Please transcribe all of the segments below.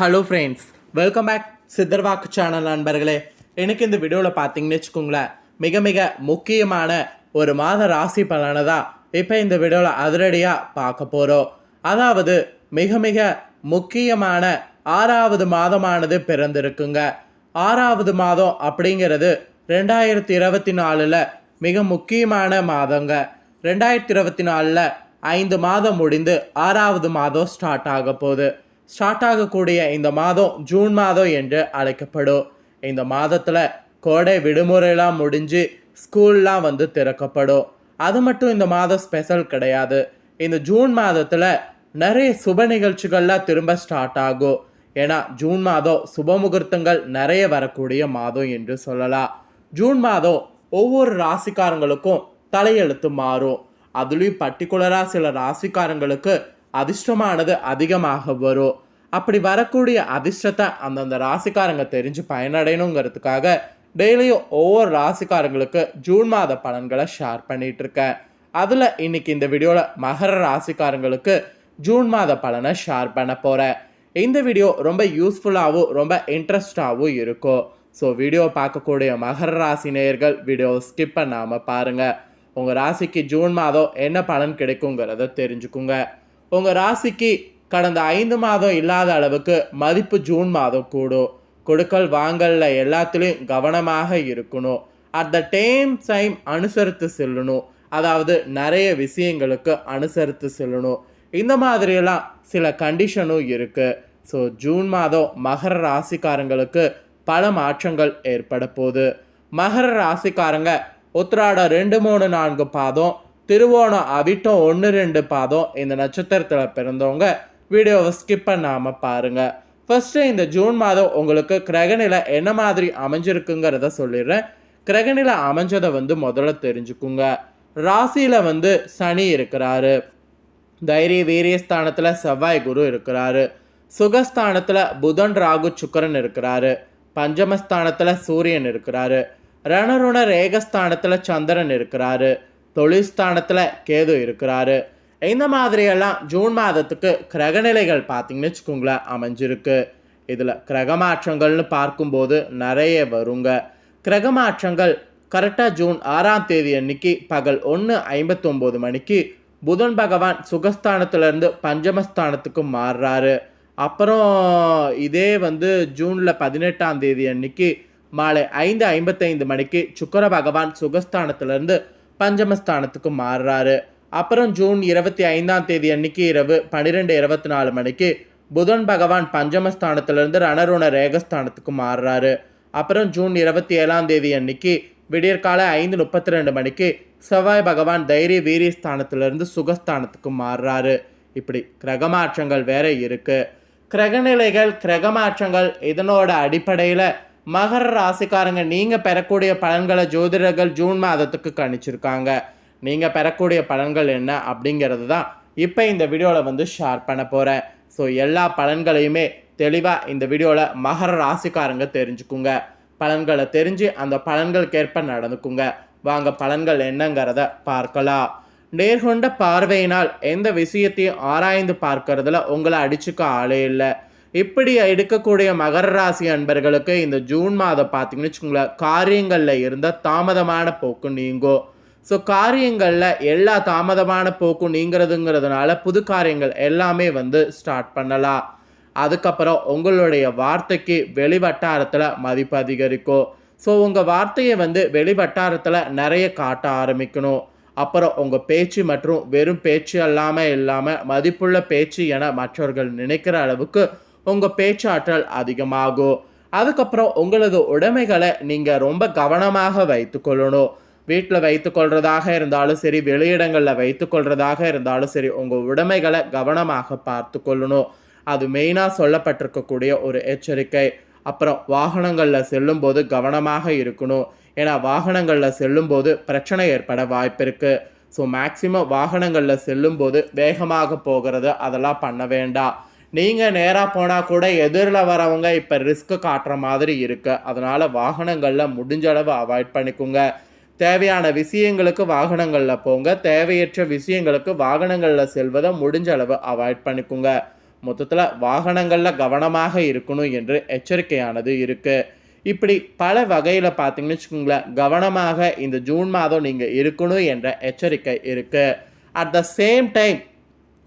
Hello friends welcome back Siddharvakku channel நண்பர்களே. எனக்கு இந்த வீடியோவில் பார்த்தீங்கன்னு வச்சுக்கோங்களேன் மிக மிக முக்கியமான ஒரு மாத ராசி பலனை தான் இப்போ இந்த வீடியோவில் அதிரடியாக பார்க்க போகிறோம் அதாவது மிக மிக முக்கியமான ஆறாவது மாதமானது பிறந்திருக்குங்க. ஆறாவது மாதம் அப்படிங்கிறது ரெண்டாயிரத்தி இருபத்தி நாலில் மிக முக்கியமான மாதங்க. ரெண்டாயிரத்தி இருபத்தி நாலில் ஐந்து மாதம் முடிந்து ஆறாவது மாதம் ஸ்டார்ட் ஆக போகுது. ஸ்டார்ட் ஆகக்கூடிய இந்த மாதம் ஜூன் மாதம் என்று அழைக்கப்படும். இந்த மாதத்தில் கோடை விடுமுறைலாம் முடிஞ்சு ஸ்கூல்லாம் வந்து திறக்கப்படும். அது மட்டும் இந்த மாதம் ஸ்பெஷல் கிடையாது. இந்த ஜூன் மாதத்தில் நிறைய சுப நிகழ்ச்சிகள்லாம் திரும்ப ஸ்டார்ட் ஆகும். ஏன்னா ஜூன் மாதம் சுப முகூர்த்தங்கள் நிறைய வரக்கூடிய மாதம் என்று சொல்லலாம். ஜூன் மாதம் ஒவ்வொரு ராசிக்காரங்களுக்கும் தலையெழுத்து மாறும். அதுலேயும் பர்டிகுலராக சில ராசிக்காரங்களுக்கு அதிர்ஷ்டமானது அதிகமாக வரும். அப்படி வரக்கூடிய அதிர்ஷ்டத்தை அந்தந்த ராசிக்காரங்க தெரிஞ்சு பயனடையணுங்கிறதுக்காக டெய்லியும் ஒவ்வொரு ராசிக்காரங்களுக்கு ஜூன் மாத பலன்களை ஷேர் பண்ணிகிட்டு இருக்கேன் அதில் இன்னைக்கு இந்த வீடியோவில் மகர ராசிக்காரங்களுக்கு ஜூன் மாத பலனை ஷேர் பண்ண போகிறேன் இந்த வீடியோ ரொம்ப யூஸ்ஃபுல்லாகவும் ரொம்ப இன்ட்ரெஸ்டாகவும் இருக்கும். ஸோ வீடியோ பார்க்கக்கூடிய மகர ராசி நேயர்கள் வீடியோ ஸ்கிப் பண்ணாமல் பாருங்கள் உங்கள் ராசிக்கு ஜூன் மாதம் என்ன பலன் கிடைக்குங்கிறத தெரிஞ்சுக்குங்க. உங்கள் ராசிக்கு கடந்த ஐந்து மாதம் இல்லாத அளவுக்கு மதிப்பு ஜூன் மாதம் கூடும். கொடுக்கல் வாங்கல்ல எல்லாத்துலேயும் கவனமாக இருக்கணும். அட் த டேம் டைம் அனுசரித்து செல்லணும். அதாவது நிறைய விஷயங்களுக்கு அனுசரித்து செல்லணும். இந்த மாதிரியெல்லாம் சில கண்டிஷனும் இருக்குது ஸோ ஜூன் மாதம் மகர ராசிக்காரங்களுக்கு பல மாற்றங்கள் ஏற்பட போகுது. மகர ராசிக்காரங்க உத்திராட ரெண்டு மூணு நான்கு பாதம் திருவோணம் அவிட்டம் ஒன்று ரெண்டு பாதம் இந்த நட்சத்திரத்தில் பிறந்தவங்க. வீடியோவை ஸ்கிப் பண்ணாமல் பாருங்கள் ஃபஸ்ட்டு இந்த ஜூன் மாதம் உங்களுக்கு கிரகநிலை என்ன மாதிரி அமைஞ்சிருக்குங்கிறத சொல்லிடுறேன். கிரகநிலை அமைஞ்சதை வந்து முதல்ல தெரிஞ்சுக்குங்க. ராசியில் வந்து சனி இருக்கிறாரு. தைரிய வீரிய ஸ்தானத்தில் செவ்வாய் குரு இருக்கிறாரு. சுகஸ்தானத்தில் புதன் ராகு சுக்கரன் இருக்கிறாரு. பஞ்சமஸ்தானத்தில் சூரியன் இருக்கிறாரு. ரணருண ரேகஸ்தானத்தில் சந்திரன் இருக்கிறாரு. தொழில்ஸ்தானத்தில் கேது இருக்கிறாரு. இந்த மாதிரியெல்லாம் ஜூன் மாதத்துக்கு கிரகநிலைகள் பார்த்தீங்கன்னு வச்சுக்கோங்களேன் அமைஞ்சிருக்கு. இதில் கிரகமாற்றங்கள்னு பார்க்கும்போது நிறைய வருங்க. கிரகமாற்றங்கள் கரெக்டாக ஜூன் ஆறாம் தேதி அன்னைக்கு பகல் ஒன்று ஐம்பத்தொம்போது மணிக்கு புதன் பகவான் சுகஸ்தானத்திலேருந்து பஞ்சமஸ்தானத்துக்கு மாறுறாரு. அப்புறம் இதே வந்து ஜூனில் பதினெட்டாம் தேதி அன்னைக்கு மாலை ஐந்து ஐம்பத்தைந்து மணிக்கு சுக்கர பகவான் சுகஸ்தானத்திலேருந்து பஞ்சமஸ்தானத்துக்கு மாறுறாரு. அப்புறம் ஜூன் இருபத்தி ஐந்தாம் தேதி அன்னைக்கு இரவு பன்னிரெண்டு இருபத்தி நாலு மணிக்கு புதன் பகவான் பஞ்சமஸ்தானத்திலிருந்து ரணருண ரேகஸ்தானத்துக்கு மாறுறாரு. அப்புறம் ஜூன் இருபத்தி ஏழாம் தேதி அன்னைக்கு விடியற்காலை ஐந்து முப்பத்தி ரெண்டு மணிக்கு செவ்வாய் பகவான் தைரிய வீரிய ஸ்தானத்திலிருந்து சுகஸ்தானத்துக்கு மாறுறாரு. இப்படி கிரகமாற்றங்கள் வேற இருக்கு. கிரகநிலைகள் கிரகமாற்றங்கள் இதனோட அடிப்படையில் மகர ராசிக்காரங்க நீங்கள் பெறக்கூடிய பலன்களை ஜோதிடர்கள் ஜூன் மாதத்துக்கு கணிச்சிருக்காங்க. நீங்கள் பெறக்கூடிய பலன்கள் என்ன அப்படிங்கிறது தான் இப்போ இந்த வீடியோவில் வந்து ஷேர் பண்ண போகிறேன் ஸோ எல்லா பலன்களையுமே தெளிவாக இந்த வீடியோவில் மகர ராசிக்காரங்க தெரிஞ்சுக்குங்க. பலன்களை தெரிஞ்சு அந்த பலன்களுக்கேற்ப நடந்துக்குங்க. வாங்க பலன்கள் என்னங்கிறத பார்க்கலாம். நேர்கொண்ட பார்வையினால் எந்த விஷயத்தையும் ஆராய்ந்து பார்க்கறதுல உங்களை அடிச்சுக்க ஆளே இல்லை. இப்படி எடுக்கக்கூடிய மகர ராசி அன்பர்களுக்கு இந்த ஜூன் மாதம் பார்த்தீங்கன்னு வச்சுக்கோங்களேன் காரியங்களில் இருந்த தாமதமான போக்கு நீங்கும் ஸோ காரியங்களில் எல்லா தாமதமான போக்கும் நீங்கிறதுங்கிறதுனால புது காரியங்கள் எல்லாமே வந்து ஸ்டார்ட் பண்ணலாம். அதுக்கப்புறம் உங்களுடைய வார்த்தைக்கு வெளிவட்டாரத்தில் மதிப்பு அதிகரிக்கும் ஸோ உங்கள் வார்த்தையை வந்து வெளிவட்டாரத்தில் நிறைய காட்ட ஆரம்பிக்கணும். அப்புறம் உங்கள் பேச்சு மற்றும் வெறும் பேச்சு அல்லாமல் இல்லாமல் மதிப்புள்ள பேச்சு என மற்றவர்கள் நினைக்கிற அளவுக்கு உங்கள் பேச்சாற்றல் அதிகமாகும். அதுக்கப்புறம் உங்களது உடைமைகளை நீங்கள் ரொம்ப கவனமாக வைத்துக்கொள்ளணும் வீட்டில் வைத்துக்கொள்றதாக இருந்தாலும் சரி வெளியிடங்களில் வைத்துக்கொள்றதாக இருந்தாலும் சரி உங்கள் உடைமைகளை கவனமாக பார்த்து கொள்ளணும். அது மெயினாக சொல்லப்பட்டிருக்கக்கூடிய ஒரு எச்சரிக்கை. அப்புறம் வாகனங்களில் செல்லும்போது கவனமாக இருக்கணும். ஏன்னா வாகனங்களில் செல்லும்போது பிரச்சனை ஏற்பட வாய்ப்பு இருக்குது ஸோ மேக்சிமம் வாகனங்களில் செல்லும்போது வேகமாக போகிறது அதெல்லாம் பண்ண வேண்டாம். நீங்கள் நேராக போனால் கூட எதிரில் வரவங்க இப்போ ரிஸ்க்கு காட்டுற மாதிரி இருக்குது அதனால் வாகனங்களில் முடிஞ்ச அளவு அவாய்ட் பண்ணிக்கோங்க. தேவையான விஷயங்களுக்கு வாகனங்களில் போங்க. தேவையற்ற விஷயங்களுக்கு வாகனங்களில் செல்வதை முடிஞ்ச அளவு அவாய்ட் பண்ணிக்கோங்க. மொத்தத்தில் வாகனங்களில் கவனமாக இருக்கணும் என்று எச்சரிக்கையானது இருக்குது இப்படி பல வகையில் பார்த்தீங்கன்னு வச்சுக்கோங்களேன். கவனமாக இந்த ஜூன் மாதம் நீங்கள் இருக்கணும் என்ற எச்சரிக்கை இருக்குது அட் த சேம் டைம்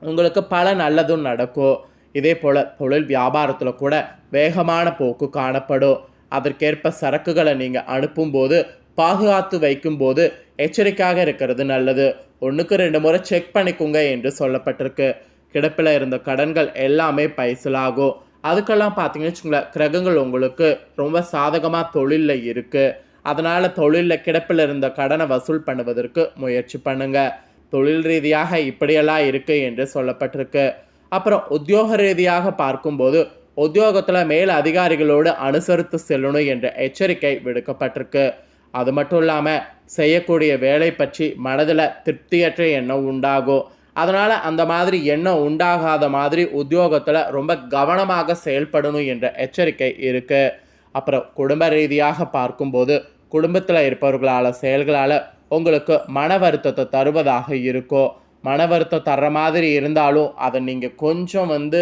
உங்களுக்கு பல நல்லதும் நடக்கும். இதே போல் தொழில் வியாபாரத்தில் கூட வேகமான போக்கு காணப்படும். அதற்கேற்ப சரக்குகளை நீங்கள் அனுப்பும்போது பாதுகாத்து வைக்கும்போது எச்சரிக்கையாக இருக்கிறது நல்லது. ஒன்றுக்கு ரெண்டு முறை செக் பண்ணிக்கோங்க என்று சொல்லப்பட்டிருக்கு. கிடப்பில் இருந்த கடன்கள் எல்லாமே பைசலாகும். அதுக்கெல்லாம் பார்த்தீங்கன்னு வச்சுக்கோங்களேன் கிரகங்கள் உங்களுக்கு ரொம்ப சாதகமாக தொழிலில் இருக்குது அதனால் தொழிலில் கிடப்பில் இருந்த கடனை வசூல் பண்ணுவதற்கு முயற்சி பண்ணுங்கள் தொழில் ரீதியாக இப்படியெல்லாம் இருக்குது என்று சொல்லப்பட்டிருக்கு. அப்புறம் உத்தியோக ரீதியாக பார்க்கும்போது உத்தியோகத்தில் மேல் அதிகாரிகளோடு அனுசரித்து செல்லணும் என்ற எச்சரிக்கை விடுக்கப்பட்டிருக்கு. அது மட்டும் இல்லாமல் செய்யக்கூடிய வேலை பற்றி மனதில் திருப்தியற்ற எண்ணம் உண்டாகும். அதனால் அந்த மாதிரி எண்ணம் உண்டாகாத மாதிரி உத்தியோகத்தில் ரொம்ப கவனமாக செயல்படணும் என்ற எச்சரிக்கை இருக்குது அப்புறம் குடும்ப ரீதியாக பார்க்கும்போது குடும்பத்தில் இருப்பவர்களால் செயல்களால் உங்களுக்கு மன வருத்தத்தை தருவதாக இருக்கும். மன வருத்தம் தர்ற மாதிரி இருந்தாலும் அதை நீங்கள் கொஞ்சம் வந்து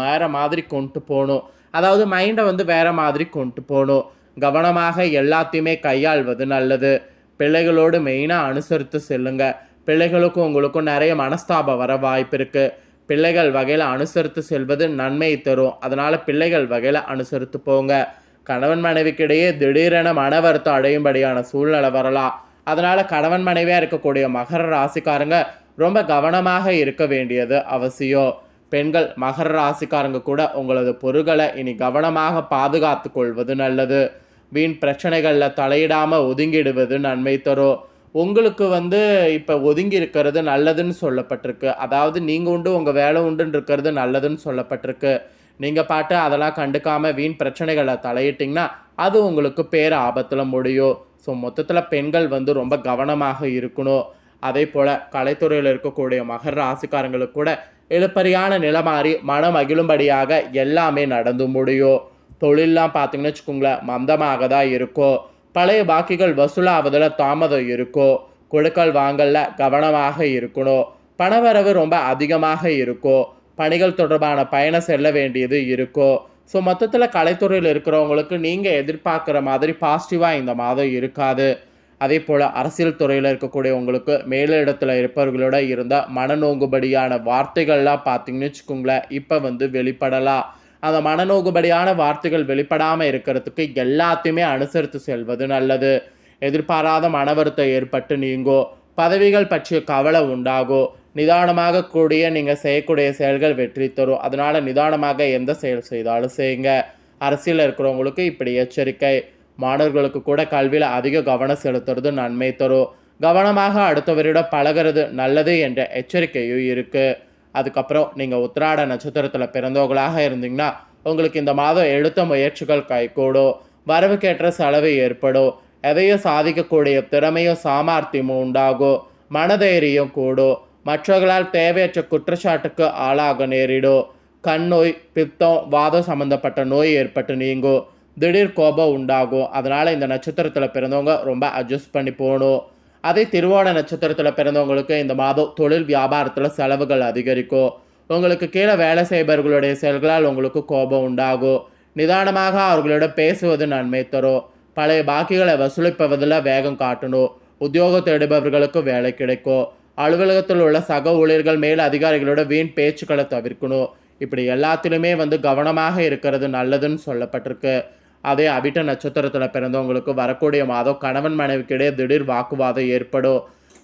வேறு மாதிரி கொண்டு போகணும். அதாவது மைண்டை வந்து வேறு மாதிரி கொண்டு போகணும். கவனமாக எல்லாத்தையுமே கையாள்வது நல்லது. பிள்ளைகளோடு மெயினாக அனுசரித்து செல்லுங்க. பிள்ளைகளுக்கும் உங்களுக்கும் நிறைய மனஸ்தாபம் வர வாய்ப்பு இருக்குது பிள்ளைகள் வகையில் அனுசரித்து செல்வது நன்மை தரும். அதனால் பிள்ளைகள் வகையில் அனுசரித்து போங்க. கணவன் மனைவிக்கிடையே திடீரென மன வருத்தம் அடையும்படியான சூழ்நிலை வரலாம். அதனால் கணவன் மனைவியாக இருக்கக்கூடிய மகர ராசிக்காரங்க ரொம்ப கவனமாக இருக்க வேண்டியது அவசியம். பெண்கள் மகர ராசிக்காரங்க கூட உங்களது பொருட்களை இனி கவனமாக பாதுகாத்து கொள்வது நல்லது. வீண் பிரச்சனைகளில் தலையிடாமல் ஒதுங்கிடுவது நன்மை தரும். உங்களுக்கு வந்து இப்போ ஒதுங்கி இருக்கிறது நல்லதுன்னு சொல்லப்பட்டிருக்கு. அதாவது நீங்கள் உண்டு உங்கள் வேலை உண்டுன்னு இருக்கிறது நல்லதுன்னு சொல்லப்பட்டிருக்கு. நீங்கள் பாட்டு அதெல்லாம் கண்டுக்காமல் வீண் பிரச்சனைகளை தலையிட்டிங்கன்னா அது உங்களுக்கு பேர் ஆபத்தில் முடியும். ஸோ மொத்தத்தில் பெண்கள் வந்து ரொம்ப கவனமாக இருக்கணும். அதே போல் கலைத்துறையில் இருக்கக்கூடிய மகர ராசிக்காரங்களுக்கு கூட இழுப்பறியான நிலை மாறி மனம் மகிழும்படியாக எல்லாமே நடந்து முடியும். தொழிலெலாம் பார்த்தீங்கன்னு வச்சுக்கோங்களேன் மந்தமாக தான் இருக்கும். பழைய பாக்கிகள் வசூலாவதில் தாமதம் இருக்கும். கொடுக்கல் வாங்கல்ல கவனமாக இருக்கணும். பணவரவு ரொம்ப அதிகமாக இருக்கும். பணிகள் தொடர்பான பயணம் செல்ல வேண்டியது இருக்கும். ஸோ மொத்தத்தில் கலைத்துறையில் இருக்கிறவங்களுக்கு நீங்கள் எதிர்பார்க்குற மாதிரி பாசிட்டிவாக இந்த மாதம் இருக்காது. அதே போல் அரசியல் துறையில் இருக்கக்கூடிய உங்களுக்கு மேலிடத்தில் இருப்பவர்களோட இருந்த மனநோங்குபடியான வார்த்தைகள்லாம் பார்த்தீங்கன்னு வச்சுக்கோங்களேன் இப்போ வந்து வெளிப்படலாம். அந்த மனநோகுபடியான வார்த்தைகள் வெளிப்படாமல் இருக்கிறதுக்கு எல்லாத்தையுமே அனுசரித்து செல்வது நல்லது. எதிர்பாராத மனவருத்தம் ஏற்பட்டு நீங்கோ பதவிகள் பற்றிய கவலை உண்டாகும் நிதானமாக கூடிய நீங்கள் செய்யக்கூடிய செயல்கள் வெற்றி தரும். அதனால் நிதானமாக எந்த செயல் செய்தாலும் செய்யுங்க. அரசியலில் இருக்கிறவங்களுக்கு இப்படி எச்சரிக்கை. மாணவர்களுக்கு கூட கல்வியில் அதிக கவனம் செலுத்துறது நன்மை தரும். கவனமாக அடுத்தவரிடம் பழகிறது நல்லது என்ற எச்சரிக்கையும் இருக்குது அதுக்கப்புறம் நீங்கள் உத்திராட நட்சத்திரத்தில் பிறந்தவங்களாக இருந்தீங்கன்னா உங்களுக்கு இந்த மாதம் எழுத்த முயற்சிகள் கைகூடும். வரவுக்கேற்ற செலவு ஏற்படும். எதையும் சாதிக்கக்கூடிய திறமையும் சாமர்த்தியமும் உண்டாகும். மனதைரியம் கூடும். மற்றவர்களால் தேவையற்ற குற்றச்சாட்டுக்கு ஆளாக நேரிடும் கண் நோய் பித்தம் வாதம் சம்மந்தப்பட்ட நோய் ஏற்பட்டு நீங்கும் திடீர் கோபம் உண்டாகும். அதனால் இந்த நட்சத்திரத்தில் பிறந்தவங்க ரொம்ப அட்ஜஸ்ட் பண்ணி போகணும் அதே திருவோண நட்சத்திரத்தில் பிறந்தவங்களுக்கு இந்த மாதம் தொழில் வியாபாரத்தில் செலவுகள் அதிகரிக்கும். உங்களுக்கு கீழே வேலை செய்பவர்களுடைய செயல்களால் உங்களுக்கு கோபம் உண்டாகும். நிதானமாக அவர்களிடம் பேசுவது நன்மை தரும். பழைய பாக்கிகளை வசூலிப்பதில் வேகம் காட்டணும். உத்தியோகம் தேடுபவர்களுக்கு வேலை கிடைக்கும். அலுவலகத்தில் உள்ள சக ஊழியர்கள் மேல் அதிகாரிகளோட வீண் பேச்சுக்களை தவிர்க்கணும். இப்படி எல்லாத்திலுமே வந்து கவனமாக இருக்கிறது நல்லதுன்னு சொல்லப்பட்டிருக்கு. அதே அபிட்ட நட்சத்திரத்தில் பிறந்தவங்களுக்கு வரக்கூடிய மாதம் கணவன் மனைவிக்கிடையே திடீர் வாக்குவாதம் ஏற்படும்.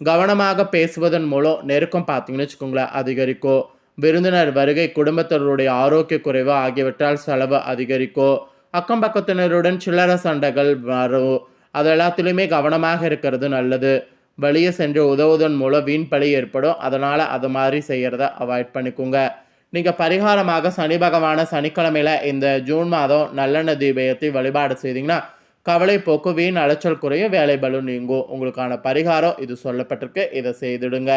கவனமாக பேசுவதன் மூலம் நெருக்கம் பார்த்தீங்கன்னு வச்சுக்கோங்களேன் அதிகரிக்கும். விருந்தினர் வருகை குடும்பத்தினருடைய ஆரோக்கிய குறைவு ஆகியவற்றால் செலவு அதிகரிக்கும். அக்கம் பக்கத்தினருடன் சில்லற சண்டைகள் வரும். அது எல்லாத்துலேயுமே கவனமாக இருக்கிறது நல்லது. வெளியே சென்று உதவுவதன் மூலம் வீண் பழி ஏற்படும். அதனால் அது மாதிரி செய்கிறத அவாய்ட் பண்ணிக்கோங்க. நீங்கள் பரிகாரமாக சனி பகவான சனிக்கிழமையில் இந்த ஜூன் மாதம் நல்லெண்ணெய் தீபத்தை வழிபாடு செய்தீங்கன்னா கவலை போக்கு வீண் அலைச்சல் குறையும் வேலை பலு நீங்கும். உங்களுக்கான பரிகாரம் இது சொல்லப்பட்டிருக்கு. இதை செய்துடுங்க.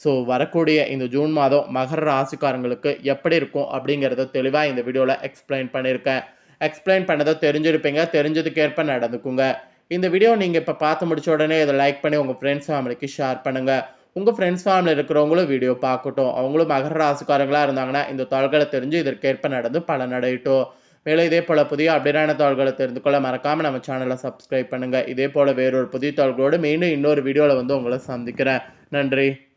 ஸோ வரக்கூடிய இந்த ஜூன் மாதம் மகர ராசிக்காரங்களுக்கு எப்படி இருக்கும் அப்படிங்கிறத தெளிவாக இந்த வீடியோவில் எக்ஸ்பிளைன் பண்ணியிருக்கேன். எக்ஸ்பிளைன் பண்ணதை தெரிஞ்சிருப்பீங்க. தெரிஞ்சதுக்கேற்ப நடந்துக்குங்க. இந்த வீடியோ நீங்கள் இப்போ பார்த்து முடிச்ச உடனே இதை லைக் பண்ணி உங்கள் ஃப்ரெண்ட்ஸ் ஃபேமிலிக்கு ஷேர் பண்ணுங்கள் உங்கள் ஃப்ரெண்ட்ஸ் ஃபேமிலியில் இருக்கிறவங்களும் வீடியோ பார்க்கட்டும். அவங்களும் மகர ராசிக்காரங்களாக இருந்தாங்கன்னா இந்த தாள்களை தெரிஞ்சு இதற்கேற்ப நடந்து பலனடையட்டும். மேலும் இதே போல் புதிய அப்படியான தாள்களை தெரிந்து கொள்ள மறக்காமல் நம்ம சேனலை சப்ஸ்கிரைப் பண்ணுங்கள் இதே போல் வேறொரு புதிய தாள்களோடு மீண்டும் இன்னொரு வீடியோவில் வந்து உங்களை சந்திக்கிறேன். நன்றி.